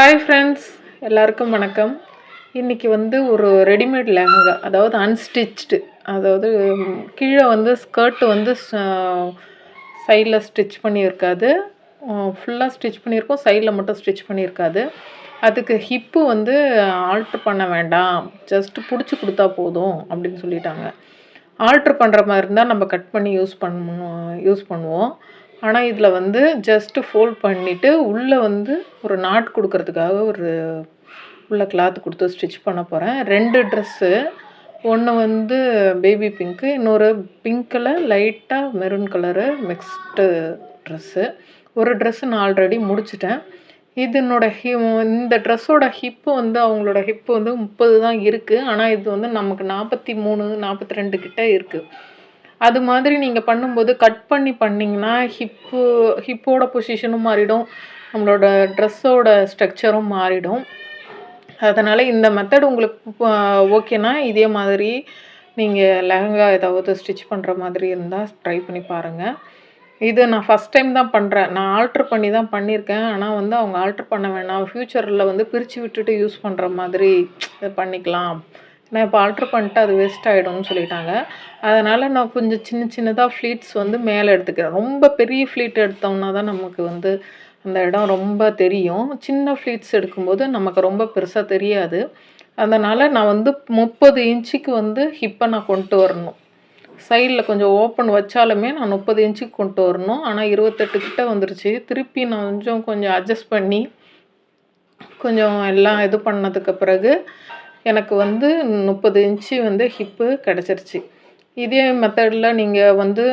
Hi friends எல்லாருக்கும் வணக்கம். இன்றைக்கி வந்து ஒரு ரெடிமேட் லெஹங்கா அதாவது அன்ஸ்டிச்டு அதாவது கீழே வந்து ஸ்கர்ட்டு வந்து சைடில் ஸ்டிச் பண்ணியிருக்காது. ஃபுல்லாக ஸ்டிச் பண்ணியிருக்கோம் சைடில் மட்டும் ஸ்டிச் பண்ணியிருக்காது. அதுக்கு ஹிப்பு வந்து ஆல்ட்ரு பண்ண வேண்டாம். ஜஸ்ட்டு பிடிச்சி கொடுத்தா போதும் அப்படின்னு சொல்லிட்டாங்க. ஆல்ட்ரு பண்ணுற மாதிரி இருந்தால் நம்ம கட் பண்ணி யூஸ் பண்ணுவோம் யூஸ் பண்ணுவோம். ஆனால் இதில் வந்து ஜஸ்ட்டு ஃபோல்ட் பண்ணிவிட்டு உள்ளே வந்து ஒரு நாட் கொடுக்கறதுக்காக ஒரு உள்ள கிளாத் கொடுத்து ஸ்டிச் பண்ண போகிறேன் ரெண்டு ட்ரெஸ்ஸு ஒன்று வந்து பேபி பிங்க்கு இன்னொரு பிங்க்கில் லைட்டாக மெரூன் கலரு மிக்ஸ்டு ட்ரெஸ்ஸு ஒரு ட்ரெஸ்ஸு நான் ஆல்ரெடி முடிச்சிட்டேன். இதனோட ஹி இந்த ட்ரெஸ்ஸோட ஹிப்பு வந்து அவங்களோட ஹிப்பு வந்து முப்பது தான் இருக்குது ஆனால் இது வந்து நமக்கு நாற்பத்தி மூணு நாற்பத்தி ரெண்டு கிட்டே இருக்குது அது மாதிரி நீங்கள் பண்ணும்போது கட் பண்ணி பண்ணிங்கன்னா ஹிப்பு ஹிப்போட பொசிஷனும் மாறிடும். நம்மளோட ட்ரெஸ்ஸோட ஸ்ட்ரக்சரும் மாறிடும். அதனால் இந்த மெத்தட் உங்களுக்கு ஓகேனா இதே மாதிரி நீங்கள் லெஹங்கா ஏதாவது ஸ்டிச் பண்ணுற மாதிரி இருந்தால் ட்ரை பண்ணி பாருங்கள் இது நான் ஃபஸ்ட் டைம் தான் பண்ணுறேன் நான் ஆல்ட்ரு பண்ணி தான் பண்ணியிருக்கேன் ஆனால் வந்து அவங்க ஆல்ட்ரு பண்ண வேணாம். ஃப்யூச்சரில் வந்து பிரித்து விட்டுட்டு யூஸ் பண்ணுற மாதிரி பண்ணிக்கலாம். நான் இப்போ ஆல்ட்ரு பண்ணிட்டு அது வேஸ்ட் ஆகிடும்னு சொல்லிட்டாங்க. அதனால் நான் கொஞ்சம் சின்ன சின்னதாக ஃப்ளீட்ஸ் வந்து மேலே எடுத்துக்கிறேன். ரொம்ப பெரிய ஃப்ளீட் எடுத்தோம்னா தான் நமக்கு வந்து அந்த இடம் ரொம்ப தெரியும். சின்ன ஃப்ளீட்ஸ் எடுக்கும்போது நமக்கு ரொம்ப பெருசாக தெரியாது. அதனால் நான் வந்து முப்பது இன்ச்சுக்கு வந்து ஹிப்பை நான் கொண்டு வரணும். சைடில் கொஞ்சம் ஓப்பன் வச்சாலுமே நான் முப்பது இன்ச்சுக்கு கொண்டு வரணும். ஆனால் இருபத்தெட்டு கிட்ட வந்துருச்சு. திருப்பி நான் கொஞ்சம் கொஞ்சம் அட்ஜஸ்ட் பண்ணி கொஞ்சம் எல்லாம் இது பண்ணதுக்கு பிறகு எனக்கு வந்து முப்பது இன்ச்சு வந்து ஹிப்பு கிடச்சிருச்சு. இதே மெத்தடில் நீங்கள் வந்து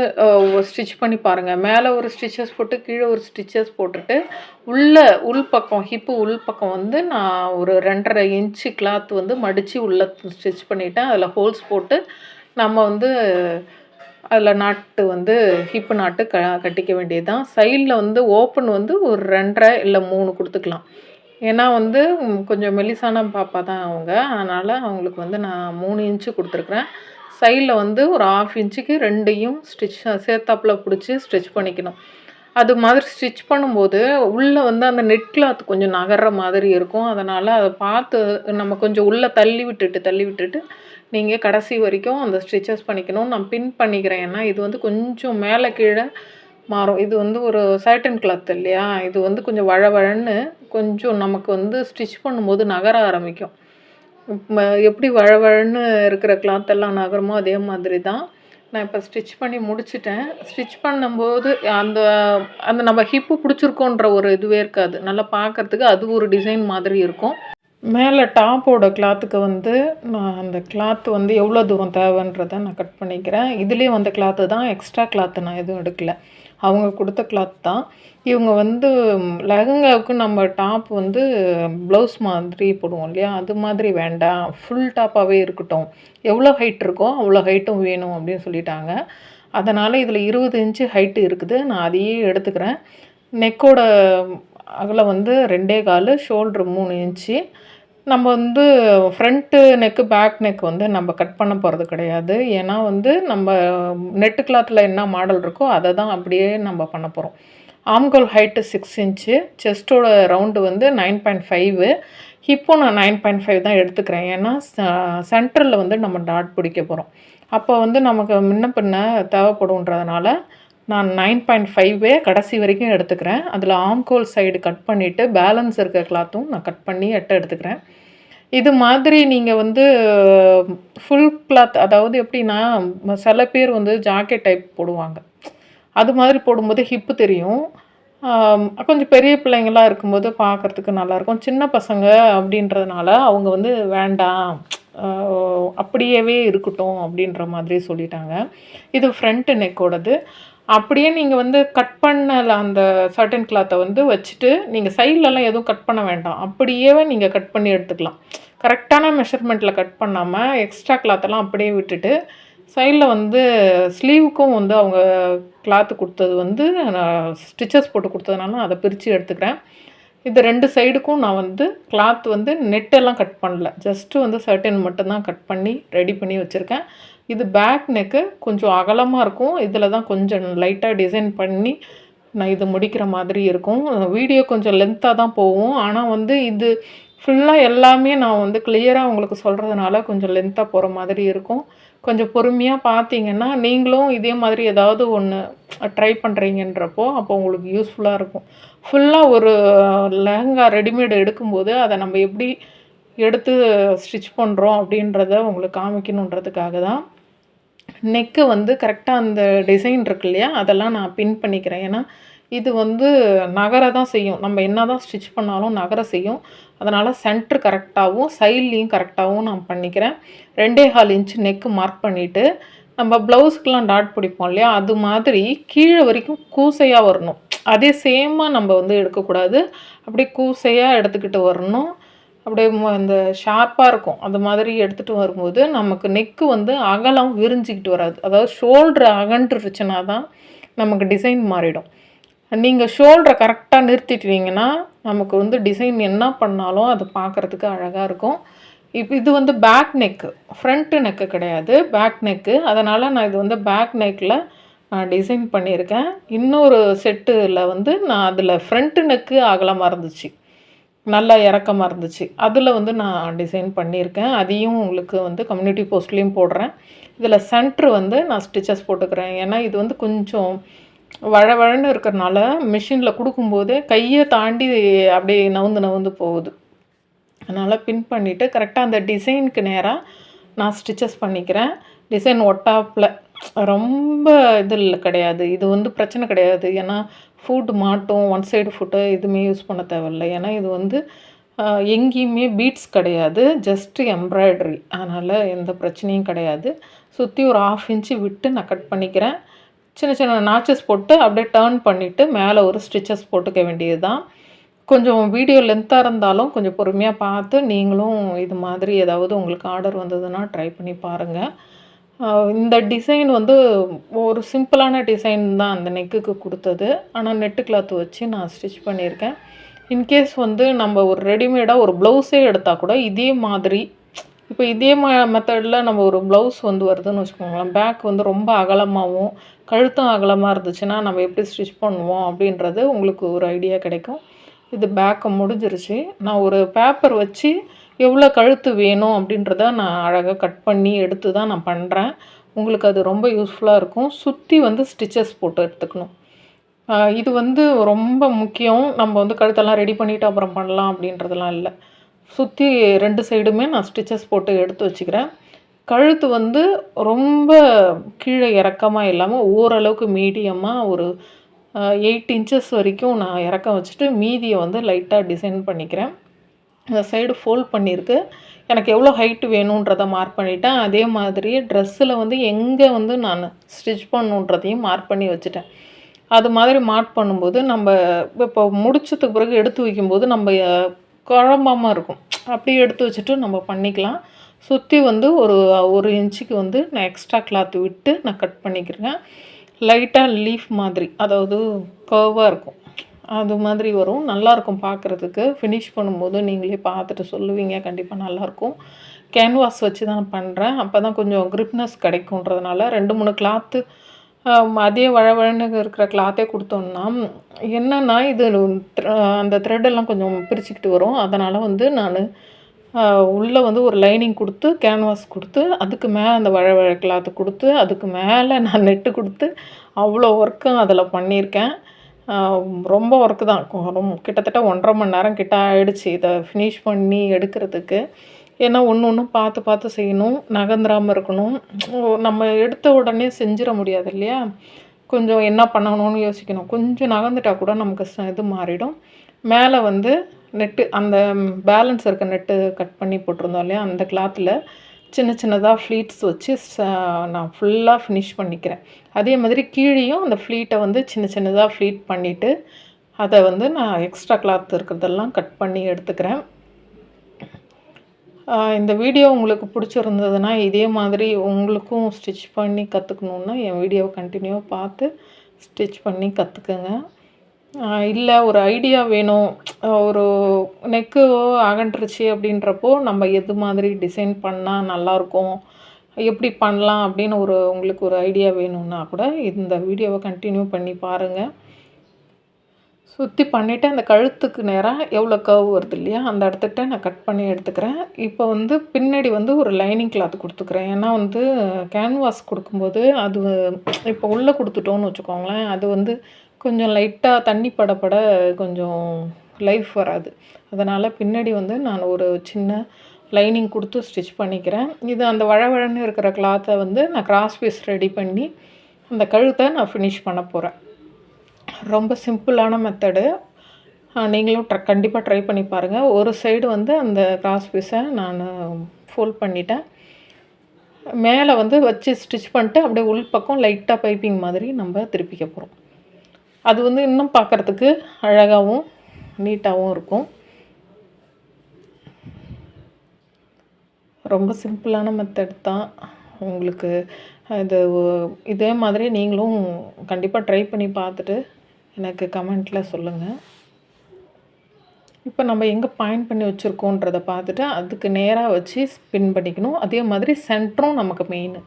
ஸ்டிச் பண்ணி பாருங்கள் மேலே ஒரு ஸ்டிச்சஸ் போட்டு கீழே ஒரு ஸ்டிச்சஸ் போட்டுட்டு உள்ளே உள் பக்கம் ஹிப்பு உள் பக்கம் வந்து நான் ஒரு ரெண்டரை இன்ச்சு கிளாத் வந்து மடித்து உள்ளே ஸ்டிச் பண்ணிட்டேன். அதில் ஹோல்ஸ் போட்டு நம்ம வந்து அதில் நாட்டு வந்து ஹிப்பு நாட்டு க கட்டிக்க வேண்டியது தான் சைடில் வந்து ஓப்பன் வந்து ஒரு ரெண்டரை இல்லை மூணு கொடுத்துக்கலாம். ஏன்னா வந்து கொஞ்சம் மெலிசான பாப்பா தான் அவங்க. அதனால் அவங்களுக்கு வந்து நான் மூணு இன்ச்சு கொடுத்துருக்குறேன். சைடில் வந்து ஒரு ஆஃப் இன்ச்சுக்கு ரெண்டையும் ஸ்டிச் சேர்த்தாப்பில் பிடிச்சி ஸ்டிச் பண்ணிக்கணும். அது மாதிரி ஸ்டிச் பண்ணும்போது உள்ளே வந்து அந்த நெட் கிளாத் கொஞ்சம் நகர்ற மாதிரி இருக்கும். அதனால் அதை பார்த்து நம்ம கொஞ்சம் உள்ளே தள்ளி விட்டுட்டு தள்ளி விட்டுட்டு நீங்கள் கடைசி வரைக்கும் அந்த ஸ்டிச்சஸ் பண்ணிக்கணும் நான் பின் பண்ணிக்கிறேன். ஏன்னா இது வந்து கொஞ்சம் மேலே கீழே மாறும். இது வந்து ஒரு சாட்டன் கிளாத் இல்லையா? இது வந்து கொஞ்சம் வழவழன்னு கொஞ்சம் நமக்கு வந்து ஸ்டிச் பண்ணும்போது நகர ஆரம்பிக்கும். எப்படி வழவழன்னு இருக்கிற கிளாத் எல்லாம் நகருமோ அதே மாதிரி தான் நான் இப்போ ஸ்டிச் பண்ணி முடிச்சிட்டேன். ஸ்டிச் பண்ணும்போது அந்த அந்த நம்ம ஹிப்பு பிடிச்சிருக்கோன்ற ஒரு இதுவே இருக்காது. நல்லா பார்க்கறதுக்கு அது ஒரு டிசைன் மாதிரி இருக்கும். மேலே டாப்போட கிளாத்துக்கு வந்து நான் அந்த கிளாத் வந்து எவ்வளோ தூரம் தேவைன்றதை நான் கட் பண்ணிக்கிறேன். இதுலேயே வந்த கிளாத்து தான் எக்ஸ்ட்ரா கிளாத்து நான் எதுவும் எடுக்கல. அவங்க கொடுத்த கிளாத் தான். இவங்க வந்து லெஹங்காவுக்கு நம்ம டாப் வந்து ப்ளவுஸ் மாதிரி போடுவோம் இல்லையா? அது மாதிரி வேண்டாம். ஃபுல் டாப்பாகவே இருக்கட்டும். எவ்வளோ ஹைட் இருக்கோ அவ்வளோ ஹைட்டும் வேணும் அப்படின்னு சொல்லிட்டாங்க. அதனால் இதில் இருபது இன்ச்சு ஹைட்டு இருக்குது. நான் அதையே எடுத்துக்கிறேன். நெக்கோட அகலம் வந்து ரெண்டே கால் ஷோல்ட்ரு மூணு இன்ச்சு நம்ம வந்து ஃப்ரண்ட்டு நெக்கு பேக் நெக் வந்து நம்ம கட் பண்ண போகிறது கிடையாது. ஏன்னா வந்து நம்ம நெட்டு கிளாத்தில் என்ன மாடல் இருக்கோ அதை தான் அப்படியே நம்ம பண்ண போகிறோம் ஆம்கோல் ஹைட்டு சிக்ஸ் இன்ச்சு செஸ்ட்டோட ரவுண்டு வந்து நைன் பாயிண்ட் ஃபைவு இப்போ நான் நைன் பாயிண்ட் ஃபைவ் தான் எடுத்துக்கிறேன். ஏன்னா சென்டரில் வந்து நம்ம டாட் பிடிக்க போகிறோம் அப்போ வந்து நமக்கு முன்ன பின்ன தேவைப்படுன்றதுனால நான் நைன் பாயிண்ட் ஃபைவே கடைசி வரைக்கும் எடுத்துக்கிறேன். அதில் ஆம்கோல் சைடு கட் பண்ணிவிட்டு பேலன்ஸ் இருக்க கிளாத்தும் நான் கட் பண்ணி எட்ட எடுத்துக்கிறேன். இது மாதிரி நீங்கள் வந்து ஃபுல் கிளாத் அதாவது எப்படின்னா சில பேர் வந்து ஜாக்கெட் டைப் போடுவாங்க. அது மாதிரி போடும்போது ஹிப்பு தெரியும். கொஞ்சம் பெரிய பிள்ளைங்களாம் இருக்கும்போது பார்க்குறதுக்கு நல்லாயிருக்கும். சின்ன பசங்க அப்படின்றதுனால அவங்க வந்து வேண்டாம் அப்படியேவே இருக்கட்டும் அப்படின்ற மாதிரி சொல்லிட்டாங்க. இது ஃப்ரண்ட்டு நெக்கோடது அப்படியே நீங்கள் வந்து கட் பண்ணல அந்த சர்டன் கிளாத்தை வந்து வச்சுட்டு நீங்கள் சைட்லலாம் எதுவும் கட் பண்ண வேண்டாம். அப்படியே நீங்கள் கட் பண்ணி எடுத்துக்கலாம். கரெக்டான மெஷர்மெண்ட்டில் கட் பண்ணாமல் எக்ஸ்ட்ரா கிளாத்தெல்லாம் அப்படியே விட்டுட்டு சைடில் வந்து ஸ்லீவுக்கும் வந்து அவங்க கிளாத்து கொடுத்தது வந்து நான் ஸ்டிச்சஸ் போட்டு கொடுத்ததுனால அதை பிரித்து எடுத்துக்கிறேன். இது ரெண்டு சைடுக்கும் நான் வந்து கிளாத் வந்து நெட்டெல்லாம் கட் பண்ணல. ஜஸ்ட்டு வந்து சர்டன் மட்டும்தான் கட் பண்ணி ரெடி பண்ணி வச்சுருக்கேன். இது பேக் நெக்கு கொஞ்சம் அகலமாக இருக்கும். இதில் தான் கொஞ்சம் லைட்டாக டிசைன் பண்ணி நான் இது முடிக்கிற மாதிரி இருக்கும். வீடியோ கொஞ்சம் லென்த்தாக தான் போகும். ஆனால் வந்து இது ஃபுல்லாக எல்லாமே நான் வந்து கிளியராக உங்களுக்கு சொல்கிறதுனால கொஞ்சம் லென்த்தாக போகிற மாதிரி இருக்கும். கொஞ்சம் பொறுமையாக பார்த்தீங்கன்னா நீங்களும் இதே மாதிரி ஏதாவது ஒன்று ட்ரை பண்ணுறீங்கன்றப்போ அப்போ உங்களுக்கு யூஸ்ஃபுல்லாக இருக்கும். ஃபுல்லாக ஒரு லெஹங்கா ரெடிமேடு எடுக்கும்போது அதை நம்ம எப்படி எடுத்து ஸ்டிச் பண்ணுறோம் அப்படின்றத உங்களுக்கு காமிக்கணுன்றதுக்காக தான் நெக்கு வந்து கரெக்டாக அந்த டிசைன் இருக்கு இல்லையா அதெல்லாம் நான் பின் பண்ணிக்கிறேன். ஏன்னா இது வந்து நகர தான் செய்யும். நம்ம என்ன தான் ஸ்டிச் பண்ணாலும் நகர செய்யும். அதனால் சென்ட்ரு கரெக்டாகவும் சைட்லேயும் கரெக்டாகவும் நான் பண்ணிக்கிறேன். ரெண்டே ஹால் இன்ச் நெக்கு மார்க் பண்ணிவிட்டு நம்ம ப்ளவுஸுக்கெலாம் டாட் பிடிப்போம் இல்லையா? அது மாதிரி கீழே வரைக்கும் கூசையாக வரணும். அதே சேமாக நம்ம வந்து எடுக்கக்கூடாது. அப்படியே கூசையாக எடுத்துக்கிட்டு வரணும். அப்படியே இந்த ஷார்ப்பாக இருக்கும். அது மாதிரி எடுத்துகிட்டு வரும்போது நமக்கு நெக்கு வந்து அகலம் விரிஞ்சிக்கிட்டு வராது. அதாவது ஷோல்ட்ரு அகன்றுருச்சுன்னா தான் நமக்கு டிசைன் மாறிடும். நீங்கள் ஷோல்டரை கரெக்டாக நிறுத்திட்டீங்கன்னா நமக்கு வந்து டிசைன் என்ன பண்ணாலும் அது பார்க்குறதுக்கு அழகாக இருக்கும். இப்போ இது வந்து பேக் நெக்கு ஃப்ரண்ட்டு நெக்கு கிடையாது. பேக் நெக்கு அதனால் நான் இது வந்து பேக் நெக்கில் நான் டிசைன் பண்ணியிருக்கேன். இன்னொரு செட்டில் வந்து நான் அதில் ஃப்ரண்ட்டு நெக்கு அகலமாக இருந்துச்சு. நல்லா இறக்கமாக இருந்துச்சு. அதில் வந்து நான் டிசைன் பண்ணியிருக்கேன். அதையும் உங்களுக்கு வந்து கம்யூனிட்டி போஸ்ட்லேயும் போடுறேன். இதில் சென்ட்ரு வந்து நான் ஸ்டிச்சஸ் போட்டுக்கிறேன். ஏன்னா இது வந்து கொஞ்சம் வழ வழன்னு இருக்கிறனால மிஷினில் கொடுக்கும்போது கையை தாண்டி அப்படியே நவுந்து நவுந்து போகுது. அதனால் பின் பண்ணிவிட்டு கரெக்டாக அந்த டிசைனுக்கு நேராக நான் ஸ்டிச்சஸ் பண்ணிக்கிறேன். டிசைன் ஒட்டாப்பில். ரொம்ப இது இல்லை கிடையாது. இது வந்து பிரச்சனை கிடையாது. ஏன்னா ஃபுட் மாட்டும் ஒன் சைடு ஃபுட்டு எதுவுமே யூஸ் பண்ண தேவையில்லை. ஏன்னா இது வந்து எங்கேயுமே பீட்ஸ் கிடையாது ஜஸ்ட்டு எம்ப்ராய்டரி அதனால் எந்த பிரச்சனையும் கிடையாது. சுற்றி ஒரு ஆஃப் இன்ச்சு விட்டு நான் கட் பண்ணிக்கிறேன். சின்ன சின்ன நாச்சஸ் போட்டு அப்படியே டேர்ன் பண்ணிவிட்டு மேலே ஒரு ஸ்டிச்சஸ் போட்டுக்க வேண்டியது தான் கொஞ்சம் வீடியோ லென்த்தாக இருந்தாலும் கொஞ்சம் பொறுமையாக பார்த்து நீங்களும் இது மாதிரி ஏதாவது உங்களுக்கு ஆர்டர் வந்ததுன்னா ட்ரை பண்ணி பாருங்கள் இந்த டிசைன் வந்து ஒரு சிம்பிளான டிசைன் தான் அந்த நெக்குக்கு கொடுத்தது. ஆனால் நெட்டு கிளாத் வச்சு நான் ஸ்டிச் பண்ணியிருக்கேன். இன்கேஸ் வந்து நம்ம ஒரு ரெடிமேடாக ஒரு ப்ளவுஸே எடுத்தால் கூட இதே மாதிரி இப்போ இதே மா மெத்தடில் நம்ம ஒரு ப்ளவுஸ் வந்து வருதுன்னு வச்சுக்கோங்களேன். பேக் வந்து ரொம்ப அகலமாகவும் கழுத்தும் அகலமாக இருந்துச்சுன்னா நம்ம எப்படி ஸ்டிச் பண்ணுவோம் அப்படின்றது உங்களுக்கு ஒரு ஐடியா கிடைக்கும். இது பேக்கை முடிஞ்சிருச்சு. நான் ஒரு பேப்பர் வச்சு எவ்வளோ கழுத்து வேணும் அப்படின்றத நான் அழகாக கட் பண்ணி எடுத்து தான் நான் பண்ணுறேன் உங்களுக்கு அது ரொம்ப யூஸ்ஃபுல்லாக இருக்கும். சுற்றி வந்து ஸ்டிச்சஸ் போட்டு எடுத்துக்கணும். இது வந்து ரொம்ப முக்கியம். நம்ம வந்து கழுத்தெல்லாம் ரெடி பண்ணிவிட்டு அப்புறம் பண்ணலாம் அப்படின்றதெல்லாம் இல்லை. சுற்றி ரெண்டு சைடுமே நான் ஸ்டிச்சஸ் போட்டு எடுத்து வச்சுக்கிறேன். கழுத்து வந்து ரொம்ப கீழே இறக்கமாக இல்லாமல் ஓரளவுக்கு மீடியமாக ஒரு எயிட் இன்ச்சஸ் வரைக்கும் நான் இறக்கம் வச்சுட்டு மீதியை வந்து லைட்டாக டிசைன் பண்ணிக்கிறேன். இந்த சைடு ஃபோல்ட் பண்ணியிருக்கு. எனக்கு எவ்வளோ ஹைட்டு வேணுன்றதை மார்க் பண்ணிட்டேன். அதே மாதிரி ட்ரெஸ்ஸில் வந்து எங்கே வந்து நான் ஸ்டிச் பண்ணுன்றதையும் மார்க் பண்ணி வச்சுட்டேன். அது மாதிரி மார்க் பண்ணும்போது நம்ம இப்போ முடிச்சதுக்கு பிறகு எடுத்து வைக்கும்போது நம்ம குழம்பாமல் இருக்கும். அப்படியே எடுத்து வச்சுட்டு நம்ம பண்ணிக்கலாம். சுற்றி வந்து ஒரு ஒரு இன்ச்சுக்கு வந்து நான் எக்ஸ்ட்ரா கிளாத் விட்டு நான் கட் பண்ணிக்கிறேன். லைட்டாக லீஃப் மாதிரி அதாவது கர்வாக இருக்கும். அது மாதிரி வரும். நல்லாயிருக்கும் பார்க்குறதுக்கு ஃபினிஷ் பண்ணும்போது நீங்களே பார்த்துட்டு சொல்லுவீங்க. கண்டிப்பாக நல்லாயிருக்கும் கேன்வாஸ் வச்சு தான் பண்ணுறேன் அப்போ தான் கொஞ்சம் க்ரிப்னஸ் கிடைக்குன்றதுனால ரெண்டு மூணு கிளாத்து அதே வழவழன்னு இருக்கிற கிளாத்தே கொடுத்தோம்னா என்னென்னா இது அந்த த்ரெட்டெல்லாம் கொஞ்சம் பிரிச்சுக்கிட்டு வரும். அதனால் வந்து நான் உள்ளே வந்து ஒரு லைனிங் கொடுத்து கேன்வாஸ் கொடுத்து அதுக்கு மேலே அந்த வழவழ கிளாத்து கொடுத்து அதுக்கு மேலே நான் நெட்டு கொடுத்து அவ்வளோ ஒர்க்கும் அதில் பண்ணியிருக்கேன். ரொம்ப ஒர்க்கு தான். ரொம்ப கிட்டத்தட்ட ஒன்றரை மணி நேரம் கிட்ட ஆகிடுச்சி இதை ஃபினிஷ் பண்ணி எடுக்கிறதுக்கு. ஏன்னா ஒன்று ஒன்றும் பார்த்து பார்த்து செய்யணும் நகர்ந்துராமல் இருக்கணும். நம்ம எடுத்த உடனே செஞ்சிட முடியாது இல்லையா? கொஞ்சம் என்ன பண்ணணும்னு யோசிக்கணும். கொஞ்சம் நகர்ந்துட்டால் கூட நமக்கு இது மாறிடும். மேலே வந்து நெட்டு அந்த பேலன்ஸ் இருக்க நெட்டு கட் பண்ணி போட்டிருந்தோம் இல்லையா? அந்த கிளாத்தில் சின்ன சின்னதாக ஃப்ளீட்ஸ் வச்சு நான் ஃபுல்லாக ஃபினிஷ் பண்ணிக்கிறேன். அதே மாதிரி கீழேயும் அந்த ஃப்ளீட்டை வந்து சின்ன சின்னதாக ஃப்ளீட் பண்ணிவிட்டு அதை வந்து நான் எக்ஸ்ட்ரா கிளாத் இருக்கிறதெல்லாம் கட் பண்ணி எடுத்துக்கிறேன். இந்த வீடியோ உங்களுக்கு பிடிச்சிருந்ததுன்னா இதே மாதிரி உங்களுக்கும் ஸ்டிச் பண்ணி கற்றுக்கணுன்னா என் வீடியோவை கண்டினியூவாக பார்த்து ஸ்டிச் பண்ணி கற்றுக்குங்க இல்லை ஒரு ஐடியா வேணும். ஒரு நெக்கு அகன்றுச்சு அப்படின்றப்போ நம்ம எது மாதிரி டிசைன் பண்ணால் நல்லாயிருக்கும் எப்படி பண்ணலாம் அப்படின்னு ஒரு உங்களுக்கு ஒரு ஐடியா வேணும்னா கூட இந்த வீடியோவை கண்டினியூ பண்ணி பாருங்கள் சுற்றி பண்ணிவிட்டு அந்த கழுத்துக்கு நேராக எவ்வளோ கர்வ் வருது இல்லையா அந்த இடத்துக்கிட்ட நான் கட் பண்ணி எடுத்துக்கிறேன். இப்போ வந்து பின்னாடி வந்து ஒரு லைனிங் கிளாத் கொடுத்துக்கிறேன். ஏன்னா வந்து கேன்வாஸ் கொடுக்கும்போது அது இப்போ உள்ளே கொடுத்துட்டோன்னு வச்சுக்கோங்களேன் அது வந்து கொஞ்சம் லைட்டாக தண்ணி படப்பட கொஞ்சம் லைஃப் வராது. அதனால் பின்னாடி வந்து நான் ஒரு சின்ன லைனிங் கொடுத்து ஸ்டிச் பண்ணிக்கிறேன். இது அந்த வழவழன்னு இருக்கிற கிளாத்தை வந்து நான் கிராஸ் பீஸ் ரெடி பண்ணி அந்த கழுத்தை நான் ஃபினிஷ் பண்ண போகிறேன் ரொம்ப சிம்பிளான மெத்தடு நீங்களும் ட்ர கண்டிப்பாக ட்ரை பண்ணி பாருங்கள் ஒரு சைடு வந்து அந்த கிராஸ் பீஸை நான் ஃபோல்ட் பண்ணிட்டேன். மேலே வந்து வச்சு ஸ்டிச் பண்ணிட்டு அப்படியே உள் பக்கம் லைட்டாக பைப்பிங் மாதிரி நம்ம திருப்பிக்க போகிறோம் அது வந்து இன்னும் பார்க்குறதுக்கு அழகாகவும் நீட்டாகவும் இருக்கும். ரொம்ப சிம்பிளான மெத்தட் தான். உங்களுக்கு இது இதே மாதிரி நீங்களும் கண்டிப்பாக ட்ரை பண்ணி பார்த்துட்டு எனக்கு கமெண்ட்டில் சொல்லுங்கள் இப்போ நம்ம எங்கே பாயிண்ட் பண்ணி வச்சுருக்கோன்றதை பார்த்துட்டு அதுக்கு நேராக வச்சு ஸ்பின் பண்ணிக்கணும். அதே மாதிரி சென்டரும் நமக்கு மெயின்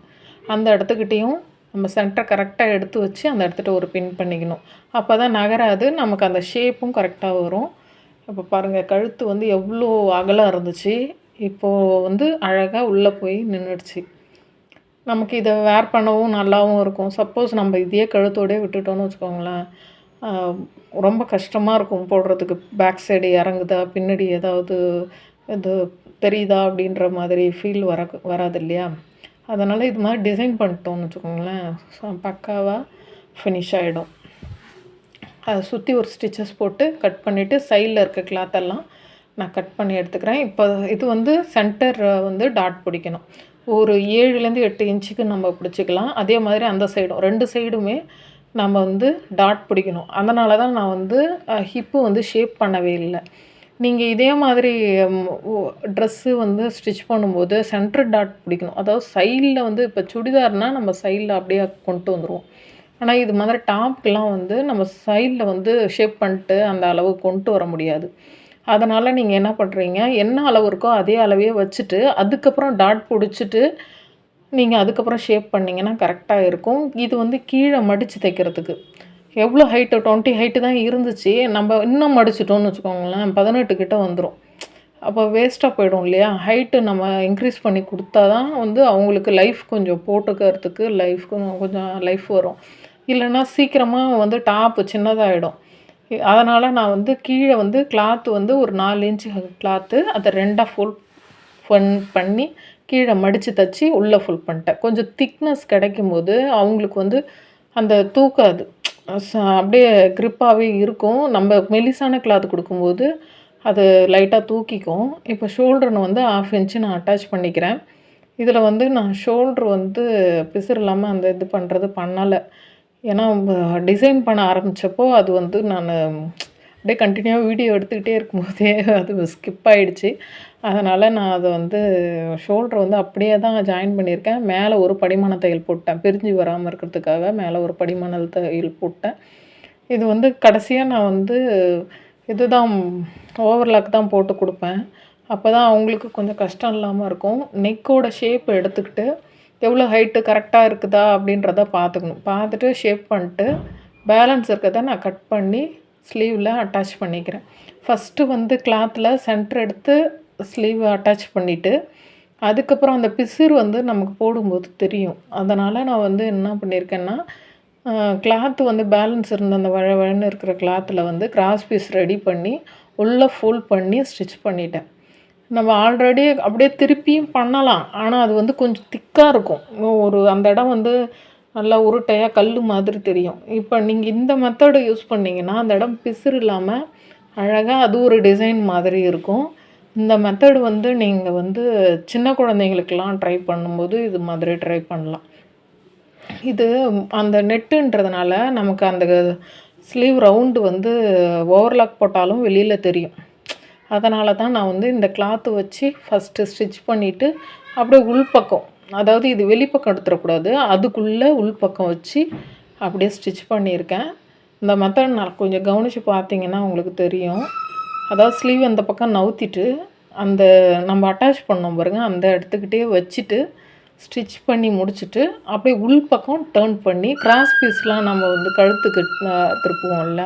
அந்த இடத்துக்கிட்டேயும் நம்ம சென்டரை கரெக்டாக எடுத்து வச்சு அந்த இடத்துட்ட ஒரு பின் பண்ணிக்கணும். அப்போ தான் நகராது நமக்கு அந்த ஷேப்பும் கரெக்டாக வரும். இப்போ பாருங்கள் கழுத்து வந்து எவ்வளோ அகலம் இருந்துச்சு. இப்போது வந்து அழகாக உள்ளே போய் நின்றுடுச்சு நமக்கு இதை வேர் பண்ணவும் நல்லாவும் இருக்கும். சப்போஸ் நம்ம இதையே கழுத்தோடே விட்டுட்டோன்னு வச்சுக்கோங்களேன். ரொம்ப கஷ்டமாக இருக்கும் போடுறதுக்கு. பேக் சைடு இறங்குதா பின்னாடி ஏதாவது இது தெரியுதா அப்படின்ற மாதிரி ஃபீல் வர வராது இல்லையா? அதனால் இது மாதிரி டிசைன் பண்ணிட்டோம்னு வச்சுக்கோங்களேன். பக்காவாக ஃபினிஷ் ஆகிடும் அதை சுற்றி ஒரு ஸ்டிச்சஸ் போட்டு கட் பண்ணிவிட்டு சைடில் இருக்க கிளாத்தெல்லாம் நான் கட் பண்ணி எடுத்துக்கிறேன். இப்போ இது வந்து சென்டர் வந்து டாட் பிடிக்கணும். ஒரு ஏழுலேருந்து எட்டு இன்ச்சுக்கு நம்ம பிடிச்சிக்கலாம். அதே மாதிரி அந்த சைடும் ரெண்டு சைடுமே நம்ம வந்து டாட் பிடிக்கணும். அதனால தான் நான் வந்து ஹிப்பு வந்து ஷேப் பண்ணவே இல்லை. நீங்கள் இதே மாதிரி ட்ரெஸ்ஸு வந்து ஸ்டிச் பண்ணும்போது சென்டர் டாட் பிடிக்கணும். அதாவது சைடில் வந்து இப்போ சுடிதார்னால் நம்ம சைடில் அப்படியே கொண்டு வந்துடுவோம் ஆனால் இது மாதிரி டாப்க்கெலாம் வந்து நம்ம சைடில் வந்து ஷேப் பண்ணிட்டு அந்த அளவு கொண்டு வர முடியாது. அதனால் நீங்கள் என்ன பண்ணுறீங்க என்ன அளவு இருக்கோ அதே அளவையே வச்சுட்டு அதுக்கப்புறம் டாட் பிடிச்சிட்டு நீங்கள் அதுக்கப்புறம் ஷேப் பண்ணிங்கன்னா கரெக்டாக இருக்கும். இது வந்து கீழே மடித்து தைக்கிறதுக்கு. எவ்வளோ ஹைட்டு டுவெண்ட்டி ஹைட்டு தான் இருந்துச்சு. நம்ம இன்னும் மடிச்சிட்டோம்னு வச்சுக்கோங்களேன் பதினெட்டு கிட்டே வந்துடும் அப்போ வேஸ்ட்டாக போயிடும் இல்லையா? ஹைட்டு நம்ம இன்க்ரீஸ் பண்ணி கொடுத்தா தான் வந்து அவங்களுக்கு லைஃப் கொஞ்சம் போட்டுக்கிறதுக்கு லைஃப் கொஞ்சம் லைஃப் வரும். இல்லைன்னா சீக்கிரமாக வந்து டாப்பு சின்னதாகிடும் அதனால் நான் வந்து கீழே வந்து கிளாத்து வந்து ஒரு நாலு இன்ச்சு கிளாத்து அதை ரெண்டாக ஃபுல் ஃபன் பண்ணி கீழே மடித்து தச்சு உள்ளே ஃபுல் பண்ணிட்டேன். கொஞ்சம் திக்னஸ் கிடைக்கும் போது அவங்களுக்கு வந்து அந்த தூக்காது அப்படியே க்ரிப்பாகவே இருக்கும். நம்ம மெலிசான கிளாத் கொடுக்கும்போது அது லைட்டாக தூக்கிக்கும். இப்போ ஷோல்டர்னு வந்து ஆஃப் இன்ச்சு நான் அட்டாச் பண்ணிக்கிறேன். இதில் வந்து நான் ஷோல்ட்ரு வந்து பிசுறு இல்லாமல் அந்த இது பண்ணுறது பண்ணலை. ஏன்னா டிசைன் பண்ண ஆரம்பித்தப்போ அது வந்து நான் அப்படியே கண்டினியூவாக வீடியோ எடுத்துக்கிட்டே இருக்கும்போதே அது ஸ்கிப் ஆகிடுச்சு அதனால் நான் அதை வந்து ஷோல்டர் வந்து அப்படியே தான் ஜாயின் பண்ணியிருக்கேன். மேலே ஒரு படிமான தையல் போட்டேன். பிரிஞ்சு வராமல் இருக்கிறதுக்காக மேலே ஒரு படிமான தையல் போட்டேன். இது வந்து கடைசியாக நான் வந்து இதுதான் ஓவர்லாக் தான் போட்டு கொடுப்பேன். அப்போ தான் அவங்களுக்கு கொஞ்சம் கஷ்டம் இல்லாமல் இருக்கும். நெக்கோட ஷேப் எடுத்துக்கிட்டு எவ்வளோ ஹைட்டு கரெக்டாக இருக்குதா அப்படின்றத பார்த்துக்கணும். பார்த்துட்டு ஷேப் பண்ணிட்டு பேலன்ஸ் இருக்கிறத நான் கட் பண்ணி ஸ்லீவில் அட்டாச் பண்ணிக்கிறேன். ஃபஸ்ட்டு வந்து கிளாத்தில் சென்டர் எடுத்து ஸ்லீவ் அட்டாச் பண்ணிவிட்டு அதுக்கப்புறம் அந்த பிசிறு வந்து நமக்கு போடும்போது தெரியும். அதனால் நான் வந்து என்ன பண்ணியிருக்கேன்னா கிளாத்து வந்து பேலன்ஸ் இருந்த அந்த வழ வழன்னு இருக்கிற கிளாத்தில் வந்து கிராஸ் பீஸ் ரெடி பண்ணி உள்ளே ஃபோல்ட் பண்ணி ஸ்டிச் பண்ணிட்டேன். நம்ம ஆல்ரெடி அப்படியே திருப்பியும் பண்ணலாம். ஆனால் அது வந்து கொஞ்சம் திக்காக இருக்கும். ஒரு அந்த இடம் வந்து நல்லா உருட்டையாக கல் மாதிரி தெரியும். இப்போ நீங்கள் இந்த மெத்தடை யூஸ் பண்ணிங்கன்னா அந்த இடம் பிசுறு இல்லாமல் அழகாக அது ஒரு டிசைன் மாதிரி இருக்கும். இந்த மெத்தடு வந்து நீங்கள் வந்து சின்ன குழந்தைங்களுக்கெல்லாம் ட்ரை பண்ணும்போது இது மாதிரி ட்ரை பண்ணலாம். இது அந்த நெட்டுன்றதுனால நமக்கு அந்த ஸ்லீவ் ரவுண்டு வந்து ஓவர்லாக் போட்டாலும் வெளியில் தெரியும். அதனால தான் நான் வந்து இந்த கிளாத்து வச்சு ஃபஸ்ட்டு ஸ்டிச் பண்ணிவிட்டு அப்படியே உள்பக்கம் அதாவது இது வெளிப்பக்கம் எடுத்துடக்கூடாது அதுக்குள்ளே உள்பக்கம் வச்சு அப்படியே ஸ்டிச் பண்ணியிருக்கேன். இந்த மெத்தட் நான் கொஞ்சம் கவனித்து பார்த்தீங்கன்னா உங்களுக்கு தெரியும். அதாவது ஸ்லீவ் அந்த பக்கம் நவுத்திட்டு அந்த நம்ம அட்டாச் பண்ணோம் பாருங்கள் அந்த இடத்துக்கிட்டே வச்சுட்டு ஸ்டிச் பண்ணி முடிச்சுட்டு அப்படியே உள் பக்கம் டேர்ன் பண்ணி கிராஸ் பீஸ்லாம் நம்ம வந்து கழுத்துக்கு திருப்புவோம்ல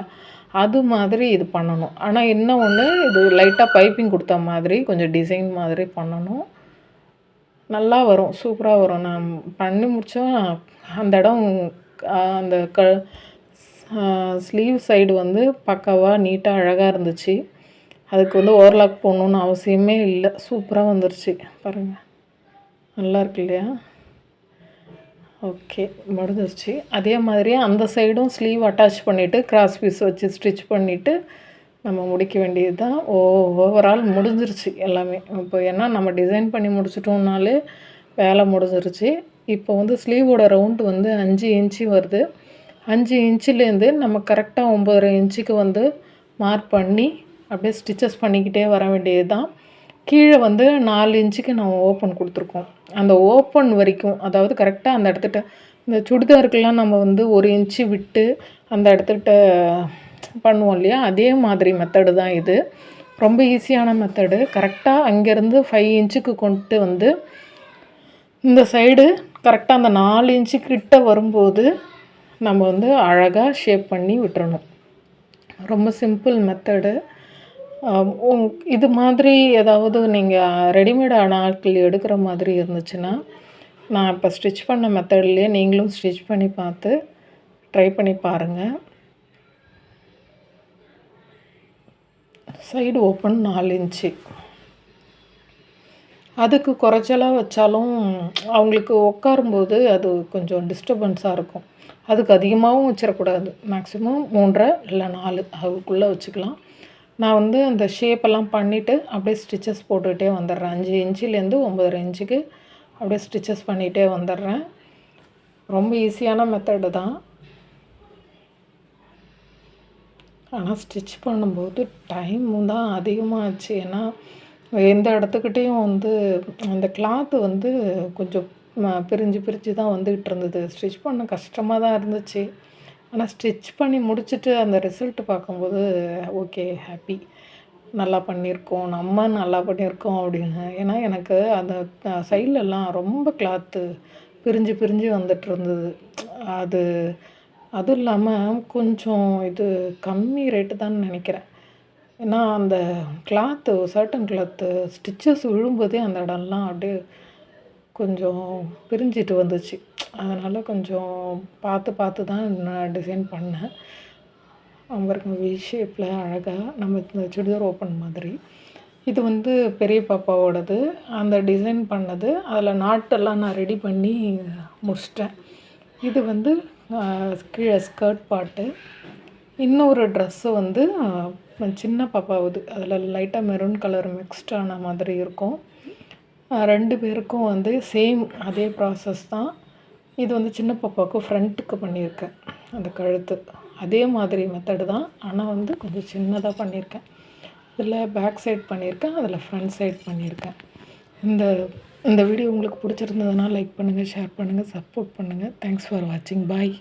அது மாதிரி இது பண்ணணும். ஆனால் என்ன ஒன்று இது லைட்டாக பைப்பிங் கொடுத்த மாதிரி கொஞ்சம் டிசைன் மாதிரி பண்ணணும். நல்லா வரும் சூப்பராக வரும். நான் பண்ணி முடித்தோம் அந்த இடம் அந்த க ஸ்லீவ் சைடு வந்து பக்காவாக நீட்டாக அழகாக இருந்துச்சு. அதுக்கு வந்து ஓவர்லாக் போடணுன்னு அவசியமே இல்லை. சூப்பராக வந்துருச்சு. பாருங்கள் நல்லா இருக்கு இல்லையா? ஓகே. முடிஞ்சிருச்சு. அதே மாதிரியே அந்த சைடும் ஸ்லீவ் அட்டாச் பண்ணிவிட்டு கிராஸ் பீஸ் வச்சு ஸ்டிச் பண்ணிவிட்டு நம்ம முடிக்க வேண்டியது தான் ஓ ஓவரால் முடிஞ்சிருச்சு எல்லாமே. இப்போ ஏன்னா நம்ம டிசைன் பண்ணி முடிச்சிட்டோம்னாலே வேலை முடிஞ்சிருச்சு. இப்போ வந்து ஸ்லீவோட ரவுண்டு வந்து அஞ்சு இன்ச்சு வருது. அஞ்சு இன்ச்சுலேருந்து நம்ம கரெக்டாக ஒம்பதரை இன்ச்சுக்கு வந்து மார்க் பண்ணி அப்படியே ஸ்டிச்சஸ் பண்ணிக்கிட்டே வர வேண்டியது தான் கீழே வந்து நாலு இன்ச்சுக்கு நம்ம ஓப்பன் கொடுத்துருக்கோம். அந்த ஓப்பன் வரைக்கும் அதாவது கரெக்டாக அந்த இடத்துட்ட இந்த சுடிதாருக்கெல்லாம் நம்ம வந்து ஒரு இன்ச்சு விட்டு அந்த இடத்துக்கிட்ட பண்ணுவோம் இல்லையா? அதே மாதிரி மெத்தடு தான் இது. ரொம்ப ஈஸியான மெத்தடு கரெக்டாக அங்கேருந்து ஃபைவ் இன்ச்சுக்கு கொண்டு வந்து இந்த சைடு கரெக்டாக அந்த நாலு இன்ச்சு கிட்ட வரும்போது நம்ம வந்து அழகாக ஷேப் பண்ணி விட்டுறணும். ரொம்ப சிம்பிள் மெத்தடு இது மாதிரி ஏதாவது நீங்கள் ரெடிமேடான ஆட்கள் எடுக்கிற மாதிரி இருந்துச்சுன்னா நான் இப்போ ஸ்டிச் பண்ண மெத்தட்லேயே நீங்களும் ஸ்டிச் பண்ணி பார்த்து ட்ரை பண்ணி பாருங்கள் சைடு ஓப்பன் நாலு இன்ச்சு. அதுக்கு குறைச்சலாக வச்சாலும் அவங்களுக்கு உட்காரும்போது அது கொஞ்சம் டிஸ்டர்பன்ஸாக இருக்கும். அதுக்கு அதிகமாகவும் வச்சிடக்கூடாது மேக்ஸிமம் மூன்றரை இல்லை நாலு. அதுக்குள்ளே வச்சுக்கலாம். நான் வந்து அந்த ஷேப்பெல்லாம் பண்ணிவிட்டு அப்படியே ஸ்டிச்சஸ் போட்டுக்கிட்டே வந்துடுறேன். அஞ்சு இன்ச்சிலேருந்து ஒம்பதரை இன்ச்சுக்கு அப்படியே ஸ்டிச்சஸ் பண்ணிகிட்டே வந்துடுறேன். ரொம்ப ஈஸியான மெத்தடு தான். ஆனால் ஸ்டிச் பண்ணும்போது டைமும் தான் அதிகமாக ஆச்சு ஏன்னா எந்த இடத்துக்கிட்டேயும் வந்து அந்த கிளாத்து வந்து கொஞ்சம் பிரிஞ்சு பிரிஞ்சு தான் வந்துக்கிட்டு இருந்தது. ஸ்டிச் பண்ண கஷ்டமாக தான் இருந்துச்சு. ஆனால் ஸ்டிச் பண்ணி முடிச்சுட்டு அந்த ரிசல்ட் பார்க்கும்போது ஓகே ஹாப்பி நல்லா பண்ணியிருக்கோம். நம்ம நல்லா பண்ணியிருக்கோம் அப்படின்னு. ஏன்னா எனக்கு அந்த சைட்லலாம் ரொம்ப கிளாத்து பிரிஞ்சு பிரிஞ்சு வந்துட்டு இருந்தது. அது அதுவும் இல்லாமல் கொஞ்சம் இது கம்மி ரேட்டு தான் நினைக்கிறேன். ஏன்னா அந்த கிளாத்து சர்ட்டன் கிளாத்து ஸ்டிச்சஸ் விழும்போதே அந்த இடம்லாம் அப்படியே கொஞ்சம் பிரிஞ்சிட்டு வந்துச்சு. அதனால் கொஞ்சம் பார்த்து பார்த்து தான் நான் டிசைன் பண்ணேன். அவங்க வி ஷேப்பில் அழகாக நம்ம இந்த சுடிதார் ஓப்பன் மாதிரி. இது வந்து பெரிய பாப்பாவோடது. அந்த டிசைன் பண்ணது. அதில் நாட்டெல்லாம் நான் ரெடி பண்ணி முடிச்சிட்டேன். இது வந்து கீழே ஸ்கர்ட் பாட்டு இன்னொரு ட்ரெஸ்ஸு வந்து சின்ன பாப்பாவுது. அதில் லைட்டாக மெரூன் கலர் மிக்ஸ்டான மாதிரி இருக்கும். ரெண்டு பேருக்கும் வந்து சேம் அதே ப்ராசஸ் தான். இது வந்து சின்ன பாப்பாவுக்கு ஃப்ரண்ட்டுக்கு பண்ணியிருக்கேன். அந்த கழுத்து. அதே மாதிரி மெத்தடு தான். ஆனால் வந்து கொஞ்சம் சின்னதாக பண்ணியிருக்கேன். இதில் பேக் சைட் பண்ணியிருக்கேன். அதில் ஃப்ரண்ட் சைட் பண்ணியிருக்கேன். இந்த இந்த வீடியோ உங்களுக்கு பிடிச்சிருந்ததுன்னா லைக் பண்ணுங்கள் ஷேர் பண்ணுங்கள் சப்போர்ட் பண்ணுங்கள் தேங்க்ஸ் ஃபார் வாட்சிங் பாய்